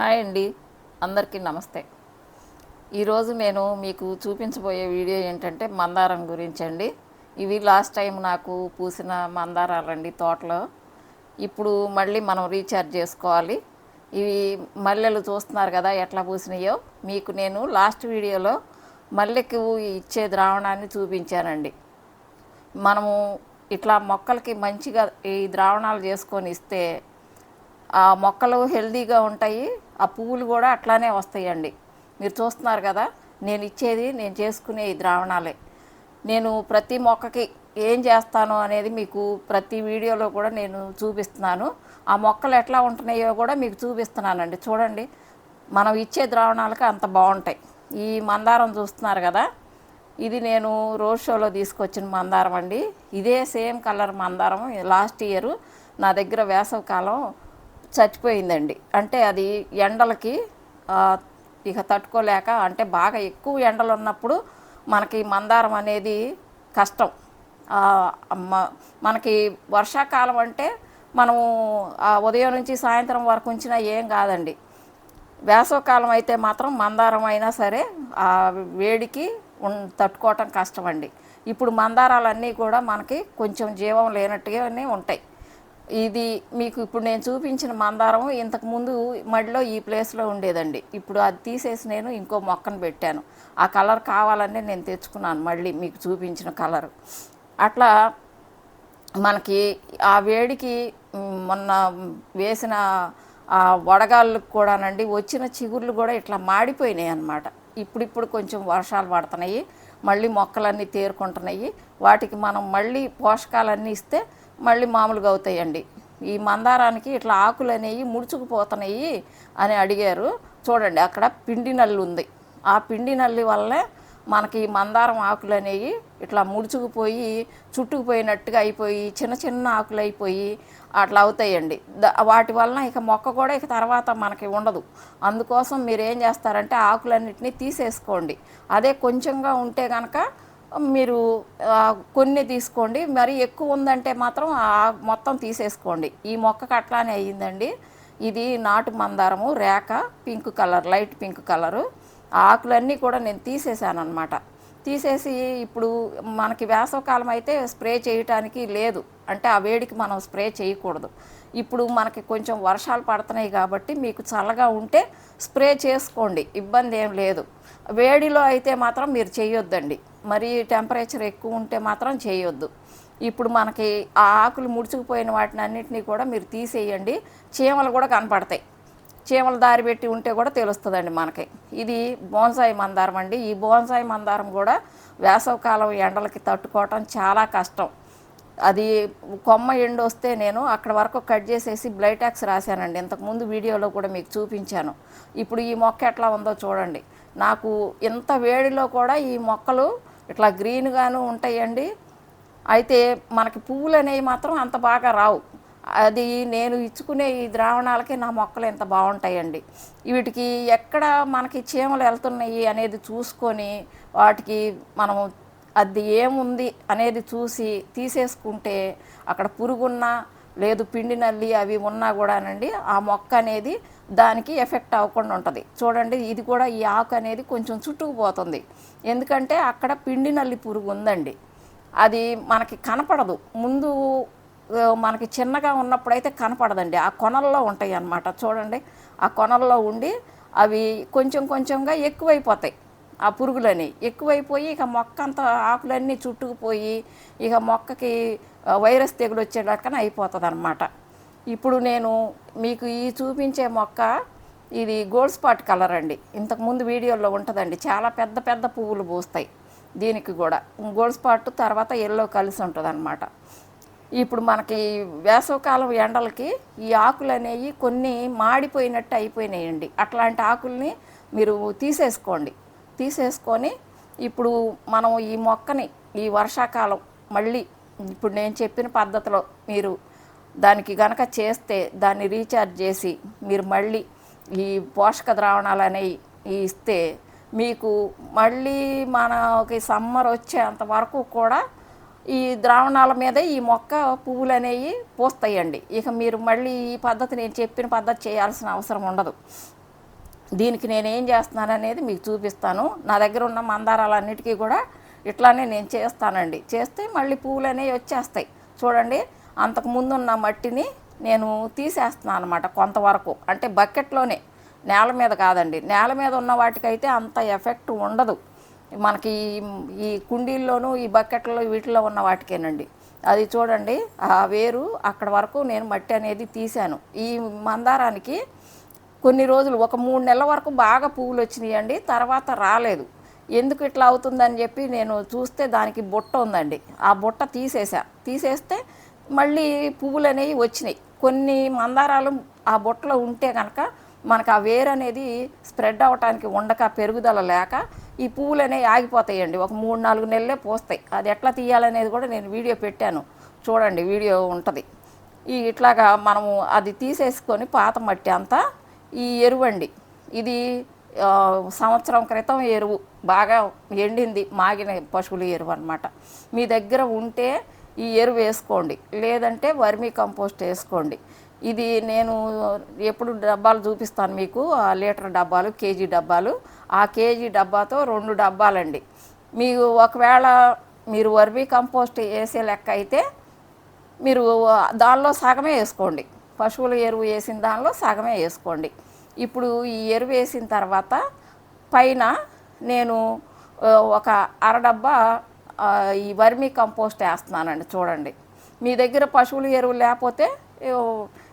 Hi అండి. అందరికీ నమస్తే. ఈరోజు నేను మీకు చూపించబోయే వీడియో ఏంటంటే మందారం గురించి అండి ఇవి లాస్ట్ టైం నాకు పూసిన మందారాలండి తోటలో. ఇప్పుడు మళ్ళీ మనం రీఛార్జ్ చేసుకోవాలి. ఇవి మల్లెలు చూస్తున్నారు కదా ఎట్లా పూసినాయో మీకు నేను లాస్ట్ వీడియోలో మల్లెకు ఇచ్చే ద్రావణాన్ని చూపించానండి. మనము ఇట్లా మొక్కలకి మంచిగా ఈ ద్రావణాలు చేసుకొని ఇస్తే ఆ మొక్కలు హెల్దీగా ఉంటాయి ఆ పువ్వులు కూడా అట్లానే వస్తాయండి. మీరు చూస్తున్నారు కదా నేను ఇచ్చేది నేను చేసుకునే ఈ ద్రావణాలే. నేను ప్రతి మొక్కకి ఏం చేస్తాను అనేది మీకు ప్రతి వీడియోలో కూడా నేను చూపిస్తున్నాను. ఆ మొక్కలు ఎట్లా ఉంటున్నాయో కూడా మీకు చూపిస్తున్నానండి. చూడండి మనం ఇచ్చే ద్రావణాలకు అంత బాగుంటాయి. ఈ మందారం చూస్తున్నారు కదా ఇది నేను రోడ్ షోలో తీసుకొచ్చిన మందారం అండి. ఇదే సేమ్ కలర్ మందారం లాస్ట్ ఇయర్. నా దగ్గర వేసవకాలం చచ్చిపోయిందండి. అంటే అది ఎండలకి ఇక తట్టుకోలేక అంటే బాగా ఎక్కువ ఎండలు ఉన్నప్పుడు మనకి మందారం అనేది కష్టం. మనకి వర్షాకాలం అంటే మనము ఆ ఉదయం నుంచి సాయంత్రం వరకు ఉంచినా ఏం కాదండి. వేసవకాలం అయితే మాత్రం మందారం అయినా సరే ఆ వేడికి ఉన్- తట్టుకోవటం కష్టమండి. ఇప్పుడు మందారాలన్నీ కూడా మనకి కొంచెం జీవం లేనట్టుగానే ఉంటాయి. ఇది మీకు ఇప్పుడు నేను చూపించిన మందారం ఇంతకుముందు మడిలో ఈ ప్లేస్లో ఉండేదండి. ఇప్పుడు అది తీసేసి నేను ఇంకో మొక్కను పెట్టాను. ఆ కలర్ కావాలని నేను తెచ్చుకున్నాను మళ్ళీ మీకు చూపించిన కలర్ అట్లా మనకి ఆ వేడికి మొన్న వేసిన ఆ వడగాళ్ళకు కూడానండి వచ్చిన చిగుర్లు కూడా ఇట్లా మాడిపోయినాయి అన్నమాట. ఇప్పుడిప్పుడు కొంచెం వర్షాలు పడుతున్నాయి. మళ్ళీ మొక్కలన్నీ తేరుకుంటున్నాయి. వాటికి మనం మళ్ళీ పోషకాలన్నీ ఇస్తే మళ్ళీ మామూలుగా అవుతాయండి. ఈ మందారానికి ఇట్లా ఆకులు అనేవి ముడుచుకుపోతున్నాయి అని అడిగారు. చూడండి అక్కడ పిండి నల్లి ఉంది. ఆ పిండి నల్లి వల్లే మనకి మందారం ఆకులు అనేవి ఇట్లా ముడుచుకుపోయి చుట్టుకుపోయినట్టుగా అయిపోయి చిన్న చిన్న ఆకులు అయిపోయి అట్లా అవుతాయండి. వాటి వలన ఇక మొక్క కూడా ఇక తర్వాత మనకి ఉండదు. అందుకోసం మీరు ఏం చేస్తారంటే ఆకులన్నింటినీ తీసేసుకోండి. అదే కొంచెంగా ఉంటే కనుక మీరు కొన్ని తీసుకోండి. మరి ఎక్కువ ఉందంటే మాత్రం ఆ మొత్తం తీసేసుకోండి. ఈ మొక్కకు అట్లానే అయ్యిందండి. ఇది నాటు మందారము రేక pink colour light pink colour. ఆకులన్నీ కూడా నేను తీసేసాను అనమాట తీసేసి ఇప్పుడు మనకి వేసవకాలం అయితే స్ప్రే చేయటానికి లేదు. అంటే ఆ వేడికి మనం స్ప్రే చేయకూడదు. ఇప్పుడు మనకి కొంచెం వర్షాలు పడుతున్నాయి కాబట్టి మీకు చల్లగా ఉంటే స్ప్రే చేసుకోండి. ఇబ్బంది ఏం లేదు. వేడిలో అయితే మాత్రం మీరు చేయొద్దండి. మరి టెంపరేచర్ ఎక్కువ ఉంటే మాత్రం చేయొద్దు. ఇప్పుడు మనకి ఆ ఆకులు ముడుచుకుపోయిన వాటిని అన్నింటినీ కూడా మీరు తీసేయండి. చీమలు కూడా కనపడతాయి. చీమలు దారి పెట్టి ఉంటే కూడా తెలుస్తుందండి మనకి. ఇది బోన్సాయి మందారం అండి. ఈ బోన్సాయి మందారం కూడా వేసవకాలం ఎండలకి తట్టుకోవటం చాలా కష్టం. అది కొమ్మ ఎండు వస్తే నేను అక్కడ వరకు కట్ చేసేసి బ్లైటాక్స్ రాశానండి. ఇంతకుముందు వీడియోలో కూడా మీకు చూపించాను. ఇప్పుడు ఈ మొక్క ఎట్లా ఉందో చూడండి. నాకు ఇంత వేడిలో కూడా ఈ మొక్కలు ఇట్లా గ్రీన్గాను ఉంటాయండి. అయితే మనకి పువ్వులు అనేవి మాత్రం అంత బాగా రావు. అది నేను ఇచ్చుకునే ఈ ద్రావణాలకి నా మొక్కలు ఎంత బాగుంటాయండి. వీటికి ఎక్కడ మనకి చీమలు వెళ్తున్నాయి అనేది చూసుకొని వాటికి మనము అది ఏముంది అనేది చూసి తీసేసుకుంటే అక్కడ పురుగున్నా లేదు పిండి నల్లి అవి ఉన్నా కూడానండి ఆ మొక్క అనేది దానికి ఎఫెక్ట్ అవ్వకుండా ఉంటుంది. చూడండి ఇది కూడా ఈ ఆకు అనేది కొంచెం చుట్టుకుపోతుంది. ఎందుకంటే అక్కడ పిండి నల్లి పురుగు ఉందండి. అది మనకి కనపడదు. ముందు మనకి చిన్నగా ఉన్నప్పుడైతే కనపడదండి. ఆ కొనల్లో ఉంటాయి అన్నమాట. చూడండి ఆ కొనల్లో ఉండి అవి కొంచెం కొంచెంగా ఎక్కువైపోతాయి ఆ పురుగులని. ఎక్కువైపోయి ఇక మొక్క అంతా ఆకులన్నీ చుట్టుకుపోయి ఇక మొక్కకి వైరస్ తెగులు వచ్చేటక్కన అయిపోతుంది అనమాట ఇప్పుడు నేను మీకు ఈ చూపించే మొక్క ఇది గోల్డ్ స్పాట్ కలర్ అండి. ఇంతకుముందు వీడియోలో ఉంటుందండి. చాలా పెద్ద పెద్ద పువ్వులు పూస్తాయి దీనికి కూడా. గోల్డ్ స్పాట్ తర్వాత ఎల్లో కలిసి ఉంటుంది ఇప్పుడు మనకి వేసవకాలం ఎండలకి ఈ ఆకులు అనేవి కొన్ని మాడిపోయినట్టు అయిపోయినాయండి. అట్లాంటి ఆకుల్ని మీరు తీసేసుకోండి. తీసేసుకొని ఇప్పుడు మనం ఈ మొక్కని ఈ వర్షాకాలం మళ్ళీ ఇప్పుడు నేను చెప్పిన పద్ధతిలో మీరు దానికి గనక చేస్తే దాన్ని రీఛార్జ్ చేసి మీరు మళ్ళీ ఈ పోషక ద్రావణాలు అనేవి ఇస్తే మీకు మళ్ళీ మనకి సమ్మర్ వచ్చేంత వరకు కూడా ఈ ద్రావణాల మీదే ఈ మొక్క పువ్వులు అనేవి పూస్తాయండి. ఇక మీరు మళ్ళీ ఈ పద్ధతి నేను చెప్పిన పద్ధతి చేయాల్సిన అవసరం ఉండదు. దీనికి నేనేం చేస్తున్నాను అనేది మీకు చూపిస్తాను. నా దగ్గర ఉన్న మందారాలన్నిటికీ కూడా ఇట్లానే నేను చేస్తానండి. చేస్తే మళ్ళీ పువ్వులు అనేవి వచ్చేస్తాయి. చూడండి అంతకుముందు ఉన్న మట్టిని నేను తీసేస్తున్నాను అనమాట కొంతవరకు. అంటే బకెట్లోనే నేల మీద కాదండి. నేల మీద ఉన్న వాటికైతే అంత ఎఫెక్ట్ ఉండదు. మనకి ఈ- ఈ కుండీల్లోనూ ఈ బకెట్లో వీటిలో ఉన్న వాటికేనండి. అది చూడండి ఆ వేరు అక్కడ వరకు నేను మట్టి అనేది తీశాను. ఈ మందారానికి కొన్ని రోజులు ఒక మూడు నెలల వరకు బాగా పువ్వులు వచ్చినాయండి తర్వాత రాలేదు. ఎందుకు ఇట్లా అవుతుందని చెప్పి నేను చూస్తే దానికి బుట్ట ఉందండి. ఆ బుట్ట తీసేసా. తీసేస్తే మళ్ళీ పువ్వులు అనేవి వచ్చినాయి. కొన్ని మందారాలు ఆ బుట్టలో ఉంటే కనుక మనకు ఆ వేరు అనేది స్ప్రెడ్ అవ్వటానికి ఉండక పెరుగుదల లేక ఈ పువ్వులు అనేవి ఆగిపోతాయండి. ఒక మూడు నాలుగు నెలలే పోస్తాయి. అది ఎట్లా తీయాలనేది కూడా నేను వీడియో పెట్టాను. చూడండి వీడియో ఉంటుంది. ఈ ఇట్లాగా మనము అది తీసేసుకొని పాత మట్టి అంతా ఈ ఎరువు అండి. ఇది సంవత్సరం క్రితం ఎరువు. బాగా ఎండింది మాగిన పశువుల ఎరువు అనమాట మీ దగ్గర ఉంటే ఈ ఎరువు వేసుకోండి. లేదంటే వర్మీ కంపోస్ట్ వేసుకోండి. ఇది నేను ఎప్పుడు డబ్బాలు చూపిస్తాను మీకు. ఆ లీటర్ డబ్బాలు కేజీ డబ్బాలు. ఆ కేజీ డబ్బాతో రెండు డబ్బాలండి. మీకు ఒకవేళ మీరు వర్మీ కంపోస్ట్ వేసే లెక్క అయితే మీరు దానిలో సగమే వేసుకోండి. పశువుల ఎరువు వేసిన దానిలో సగమే వేసుకోండి. ఇప్పుడు ఈ ఎరువు వేసిన తర్వాత పైన నేను ఒక అరడబ్బా డబ్బా ఈ వర్మీ కంపోస్ట్ వేస్తున్నానండి చూడండి. మీ దగ్గర పశువుల ఎరువు లేకపోతే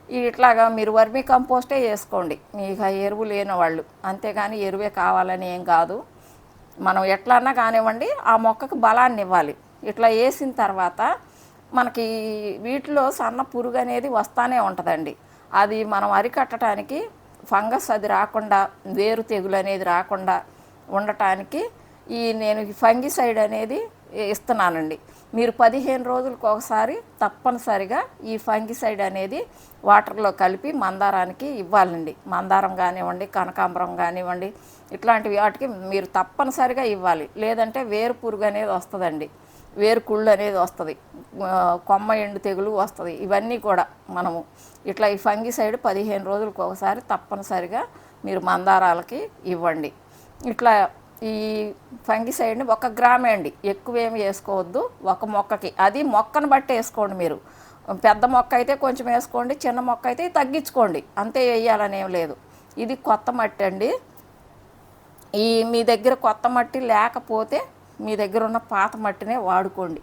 ఇట్లాగా మీరు వర్మీ కంపోస్టే వేసుకోండి. మీకు ఎరువు లేని వాళ్ళు అంతేగాని ఎరువే కావాలని ఏం కాదు. మనం ఎట్లన్నా కానివ్వండి ఆ మొక్కకు బలాన్ని ఇవ్వాలి. ఇట్లా వేసిన తర్వాత మనకి వీటిలో సన్న పురుగు అనేది వస్తానే ఉంటుందండి. అది మనం అరికట్టడానికి ఫంగస్ అది రాకుండా వేరు తెగులు అనేది రాకుండా ఉండటానికి ఈ నేను ఫంగిసైడ్ అనేది ఇస్తున్నానండి. మీరు పదిహేను రోజులకు ఒకసారి తప్పనిసరిగా ఈ ఫంగిసైడ్ అనేది వాటర్లో కలిపి మందారానికి ఇవ్వాలండి. మందారం కానివ్వండి కనకాంబరం కానివ్వండి ఇట్లాంటి వాటికి మీరు తప్పనిసరిగా ఇవ్వాలి. లేదంటే వేరు పురుగు అనేది వస్తుందండి. వేరు కుళ్ళు అనేది వస్తుంది. కొమ్మ ఎండు తెగులు వస్తుంది. ఇవన్నీ కూడా మనము ఇట్లా ఈ ఫంగిసైడ్ పదిహేను రోజులకు ఒకసారి తప్పనిసరిగా మీరు మందారాలకి ఇవ్వండి. ఇట్లా ఈ ఫంగిసైడ్ని ఒక గ్రామే అండి. ఎక్కువేమి వేసుకోవద్దు. ఒక మొక్కకి. అది మొక్కను బట్టి వేసుకోండి మీరు. పెద్ద మొక్క అయితే కొంచెం వేసుకోండి. చిన్న మొక్క అయితే తగ్గించుకోండి. అంతే వేయాలని ఏం లేదు. ఇది కొత్త మట్టి అండి. ఈ మీ దగ్గర కొత్త మట్టి లేకపోతే మీ దగ్గర ఉన్న పాత మట్టినే వాడుకోండి.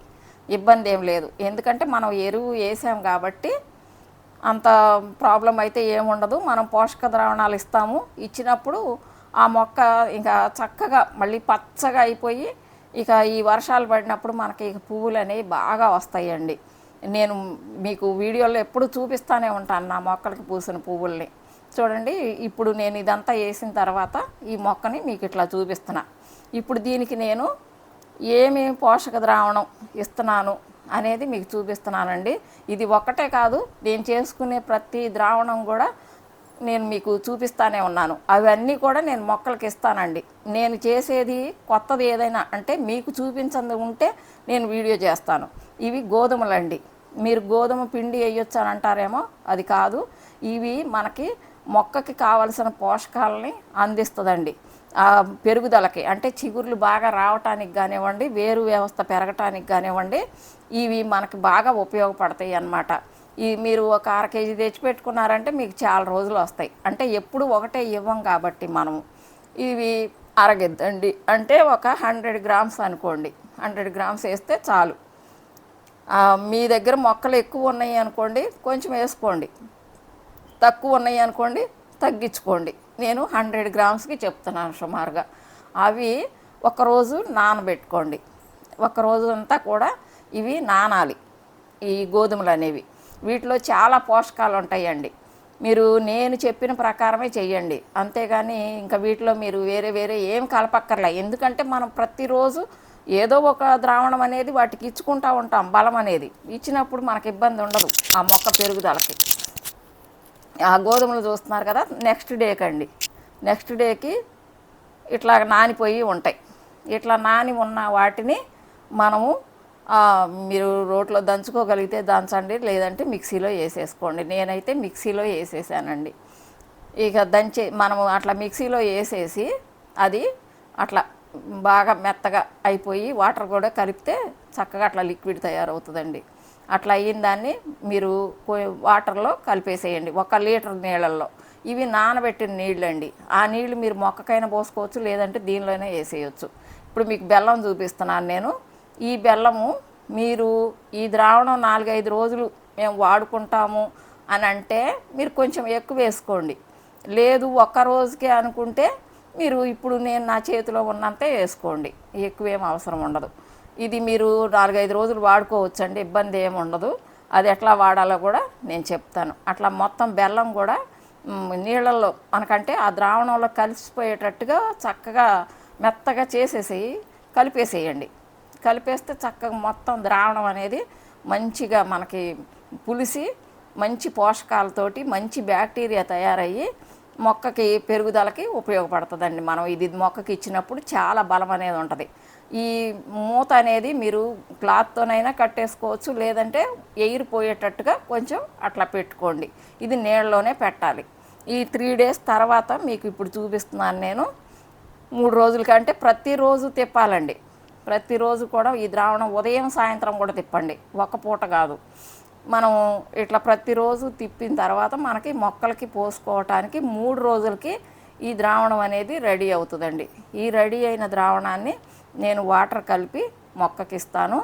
ఇబ్బంది ఏం లేదు. ఎందుకంటే మనం ఎరువు వేసాం కాబట్టి అంత ప్రాబ్లం అయితే ఏముండదు మనం పోషక ద్రావణాలు ఇస్తాము. ఇచ్చినప్పుడు ఆ మొక్క ఇంకా చక్కగా మళ్ళీ పచ్చగా అయిపోయి ఇక ఈ వర్షాలు పడినప్పుడు మనకి ఇక పువ్వులు అనేవి బాగా వస్తాయండి. నేను మీకు వీడియోలో ఎప్పుడు చూపిస్తానే ఉంటాను నా మొక్కలకి పూసిన పువ్వుల్ని. చూడండి ఇప్పుడు నేను ఇదంతా వేసిన తర్వాత ఈ మొక్కని మీకు ఇట్లా చూపిస్తున్నా. ఇప్పుడు దీనికి నేను ఏమి పోషక ద్రావణం ఇస్తున్నాను అనేది మీకు చూపిస్తున్నానండి. ఇది ఒక్కటే కాదు నేను చేసుకునే ప్రతి ద్రావణం కూడా నేను మీకు చూపిస్తానే ఉన్నాను. అవన్నీ కూడా నేను మొక్కలకి ఇస్తానండి. నేను చేసేది కొత్తది ఏదైనా అంటే మీకు చూపించంది ఉంటే నేను వీడియో చేస్తాను. ఇవి గోధుమలండి. మీరు గోధుమ పిండి వేయొచ్చు అని అంటారేమో అది కాదు. ఇవి మనకి మొక్కకి కావలసిన పోషకాలని అందిస్తుందండి. ఆ పెరుగుదలకి అంటే చిగుర్లు బాగా రావటానికి కానివ్వండి వేరు వ్యవస్థ పెరగటానికి కానివ్వండి ఇవి మనకి బాగా ఉపయోగపడతాయి అన్నమాట. ఈ మీరు ఒక అర కేజీ తెచ్చి పెట్టుకున్నారంటే మీకు చాలా రోజులు వస్తాయి. అంటే ఎప్పుడు ఒకటే ఇవ్వం కాబట్టి మనము. ఇవి అరగిద్దండి. అంటే ఒక హండ్రెడ్ గ్రామ్స్ అనుకోండి. హండ్రెడ్ గ్రామ్స్ వేస్తే చాలు. మీ దగ్గర మొక్కలు ఎక్కువ ఉన్నాయి అనుకోండి కొంచెం వేసుకోండి. తక్కువ ఉన్నాయి అనుకోండి తగ్గించుకోండి. నేను హండ్రెడ్ గ్రామ్స్కి చెప్తున్నాను సుమారుగా. అవి ఒకరోజు నానబెట్టుకోండి. ఒక రోజు అంతా కూడా ఇవి నానాలి. ఈ గోధుమలు అనేవి వీటిలో చాలా పోషకాలు ఉంటాయండి. మీరు నేను చెప్పిన ప్రకారమే చేయండి అంతేగాని ఇంకా వీటిలో మీరు వేరే వేరే ఏం కలపక్కర్లే. ఎందుకంటే మనం ప్రతిరోజు ఏదో ఒక ద్రావణం అనేది వాటికి ఇచ్చుకుంటూ ఉంటాం బలం అనేది. ఇచ్చినప్పుడు మనకు ఇబ్బంది ఉండదు ఆ మొక్క పెరుగుదలకి. ఆ గోధుమలు చూస్తున్నారు కదా నెక్స్ట్ డేకి అండి నెక్స్ట్ డేకి ఇట్లా నానిపోయి ఉంటాయి. ఇట్లా నాని ఉన్న వాటిని మనము మీరు రోట్లో దంచుకోగలిగితే దంచండి లేదంటే మిక్సీలో వేసేసుకోండి. నేనైతే మిక్సీలో వేసేసానండి. ఇక దంచి మనము అట్లా మిక్సీలో వేసేసి అది అట్లా బాగా మెత్తగా అయిపోయి వాటర్ కూడా కలిపితే చక్కగా అట్లా లిక్విడ్ తయారవుతుందండి. అట్లా అయిన దాన్ని మీరు వాటర్లో కలిపేసేయండి ఒక లీటర్ నీళ్ళల్లో. ఇవి నానబెట్టిన నీళ్ళండి. ఆ నీళ్ళు మీరు మొక్కకైనా పోసుకోవచ్చు లేదంటే దీనిలోనే వేసేయచ్చు. ఇప్పుడు మీకు బెల్లం చూపిస్తున్నాను నేను. ఈ బెల్లము మీరు ఈ ద్రావణం నాలుగైదు రోజులు మేము వాడుకుంటాము అని అంటే మీరు కొంచెం ఎక్కువ వేసుకోండి. లేదు ఒక్క రోజుకే అనుకుంటే మీరు ఇప్పుడు నేను నా చేతిలో ఉన్నంతే వేసుకోండి. ఎక్కువేం అవసరం ఉండదు. ఇది మీరు నాలుగైదు రోజులు వాడుకోవచ్చండి ఇబ్బంది ఏమి ఉండదు. అది ఎట్లా వాడాలో కూడా నేను చెప్తాను. అట్లా మొత్తం బెల్లం కూడా నీళ్ళల్లో మనకంటే ఆ ద్రావణంలో కలిసిపోయేటట్టుగా చక్కగా మెత్తగా చేసేసి కలిపేసేయండి. కలిపేస్తే చక్కగా మొత్తం ద్రావణం అనేది మంచిగా మనకి పులిసి మంచి పోషకాలతోటి మంచి బ్యాక్టీరియా తయారయ్యి మొక్కకి పెరుగుదలకి ఉపయోగపడుతుందండి మనం. ఇది మొక్కకి ఇచ్చినప్పుడు చాలా బలం అనేది ఉంటుంది. ఈ మూత అనేది మీరు క్లాత్తోనైనా కట్టేసుకోవచ్చు లేదంటే ఎయిర్ పోయేటట్టుగా కొంచెం అట్లా పెట్టుకోండి. ఇది నీళ్ళలోనే పెట్టాలి. ఈ త్రీ డేస్ తర్వాత మీకు ఇప్పుడు చూపిస్తున్నాను నేను. మూడు రోజుల కంటే ప్రతిరోజు తిప్పాలండి. ప్రతిరోజు కూడా ఈ ద్రావణం ఉదయం సాయంత్రం కూడా తిప్పండి. ఒక పూట కాదు. మనం ఇట్లా ప్రతిరోజు తిప్పిన తర్వాత మనకి మొక్కలకి పోసుకోవటానికి మూడు రోజులకి ఈ ద్రావణం అనేది రెడీ అవుతుందండి. ఈ రెడీ అయిన ద్రావణాన్ని నేను వాటర్ కలిపి మొక్కకి ఇస్తాను.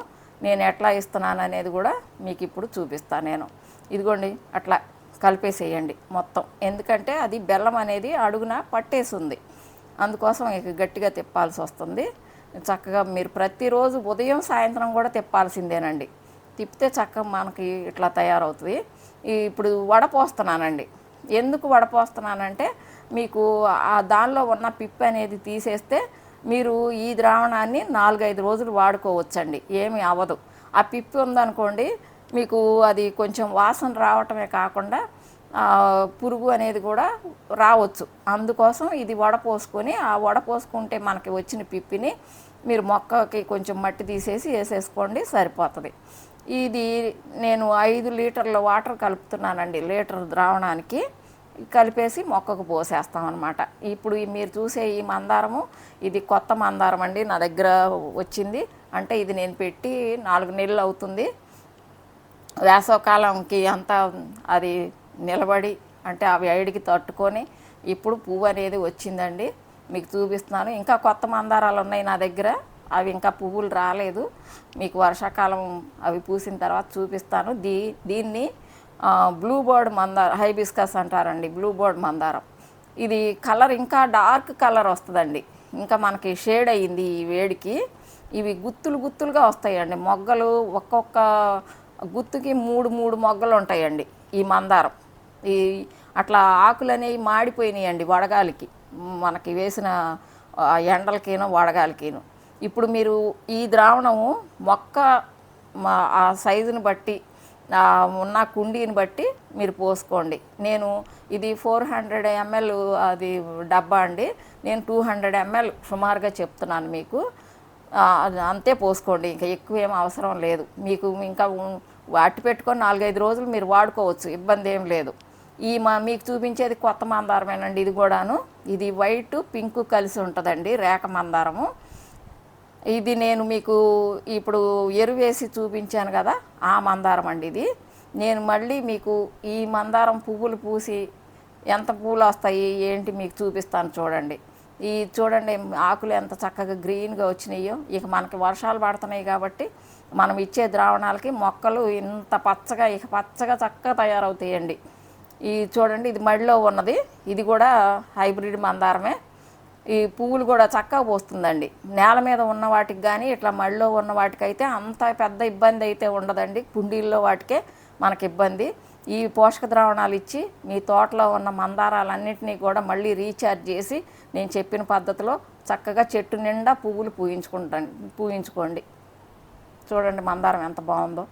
నేను ఎట్లా ఇస్తున్నాను అనేది కూడా మీకు ఇప్పుడు చూపిస్తాను నేను. ఇదిగోండి అట్లా కలిపేసేయండి మొత్తం. ఎందుకంటే అది బెల్లం అనేది అడుగున పట్టేసి ఉంది అందుకోసం ఇక గట్టిగా తిప్పాల్సి వస్తుంది. చక్కగా మీరు ప్రతిరోజు ఉదయం సాయంత్రం కూడా తిప్పాల్సిందేనండి. తిప్పితే చక్కగా మనకి ఇట్లా తయారవుతుంది. ఇప్పుడు వడపోస్తున్నానండి ఎందుకు వడపోస్తున్నానంటే మీకు ఆ దానిలో ఉన్న పిప్పి అనేది తీసేస్తే మీరు ఈ ద్రావణాన్ని నాలుగైదు రోజులు వాడుకోవచ్చండి. ఏమి అవ్వదు. ఆ పిప్పి ఉందనుకోండి మీకు అది కొంచెం వాసన రావటమే కాకుండా పురుగు అనేది కూడా రావచ్చు. అందుకోసం ఇది వడపోసుకొని ఆ వడపోసుకుంటే మనకి వచ్చిన పిప్పిని మీరు మొక్కకి కొంచెం మట్టి తీసేసి వేసేసుకోండి సరిపోతుంది. ఇది నేను ఐదు లీటర్ల వాటర్ కలుపుతున్నానండి లీటర్ ద్రావణానికి. కలిపేసి మొక్కకు పోసేస్తాం అనమాట ఇప్పుడు మీరు చూసే ఈ మందారము ఇది కొత్త మందారం అండి నా దగ్గర వచ్చింది. అంటే ఇది నేను పెట్టి నాలుగు నెలలు అవుతుంది. వేసవకాలంకి అంతా అది నిలబడి అంటే అవి వేడికి తట్టుకొని ఇప్పుడు పువ్వు అనేది వచ్చిందండి. మీకు చూపిస్తున్నాను. ఇంకా కొత్త మందారాలు ఉన్నాయి నా దగ్గర. అవి ఇంకా పువ్వులు రాలేదు. మీకు వర్షాకాలం అవి పూసిన తర్వాత చూపిస్తాను. దీ దీన్ని బ్లూ బర్డ్ మందారం హైబిస్కస్ అంటారండి బ్లూ బర్డ్ మందారం. ఇది కలర్ ఇంకా డార్క్ కలర్ వస్తుందండి. ఇంకా మనకి షేడ్ అయ్యింది ఈ వేడికి. ఇవి గుత్తులు గుత్తులుగా వస్తాయండి. మొగ్గలు ఒక్కొక్క గుత్తుకి మూడు మూడు మొగ్గలు ఉంటాయండి ఈ మందారం. ఈ అట్లా ఆకులు అనేవి మాడిపోయినాయండి వడగాలికి. మనకి వేసిన ఆ, ఎండలకిను వడగాలికిను. ఇప్పుడు మీరు ఈ ద్రావణము మొక్క మా- ఆ సైజుని బట్టి ఉన్న కుండీని బట్టి మీరు పోసుకోండి. నేను ఇది ఫోర్ హండ్రెడ్ ఎంఎల్ అది డబ్బా అండి. నేను టూ హండ్రెడ్ ఎంఎల్ సుమారుగా చెప్తున్నాను మీకు. అంతే పోసుకోండి. ఇంకా ఎక్కువ ఏం అవసరం లేదు. మీకు ఇంకా వాటి అట్టి పెట్టుకొని నాలుగైదు రోజులు మీరు వాడుకోవచ్చు. ఇబ్బంది ఏం లేదు. ఈ మా మీకు చూపించేది కొత్త మందారమేనండి ఇది కూడాను. ఇది వైట్ పింక్ కలిసి ఉంటుందండి రేఖ మందారము. ఇది నేను మీకు ఇప్పుడు ఎరువేసి చూపించాను కదా ఆ మందారం అండి ఇది. నేను మళ్ళీ మీకు ఈ మందారం పువ్వులు పూసి ఎంత పూలు వస్తాయి ఏంటి మీకు చూపిస్తాను చూడండి. ఈ చూడండి ఆకులు ఎంత చక్కగా గ్రీన్గా వచ్చినాయో. ఇక మనకి వర్షాలు పడుతున్నాయి కాబట్టి మనం ఇచ్చే ద్రావణాలకి మొక్కలు ఇంత పచ్చగా ఇక పచ్చగా చక్కగా తయారవుతాయండి. ఈ చూడండి ఇది మడిలో ఉన్నది. ఇది కూడా హైబ్రిడ్ మందారమే. ఈ పువ్వులు కూడా చక్కగా పోస్తుందండి. నేల మీద ఉన్న వాటికి కానీ ఇట్లా మడిలో ఉన్న వాటికైతే అంత పెద్ద ఇబ్బంది అయితే ఉండదండి. కుండీల్లో వాటికే మనకి ఇబ్బంది. ఈ పోషక ద్రావణాలు ఇచ్చి మీ తోటలో ఉన్న మందారాలన్నింటినీ కూడా మళ్ళీ రీఛార్జ్ చేసి నేను చెప్పిన పద్ధతిలో చక్కగా చెట్టు నిండా పువ్వులు పూయించుకుంటాను పూయించుకోండి. చూడండి మందారం ఎంత బాగుందో.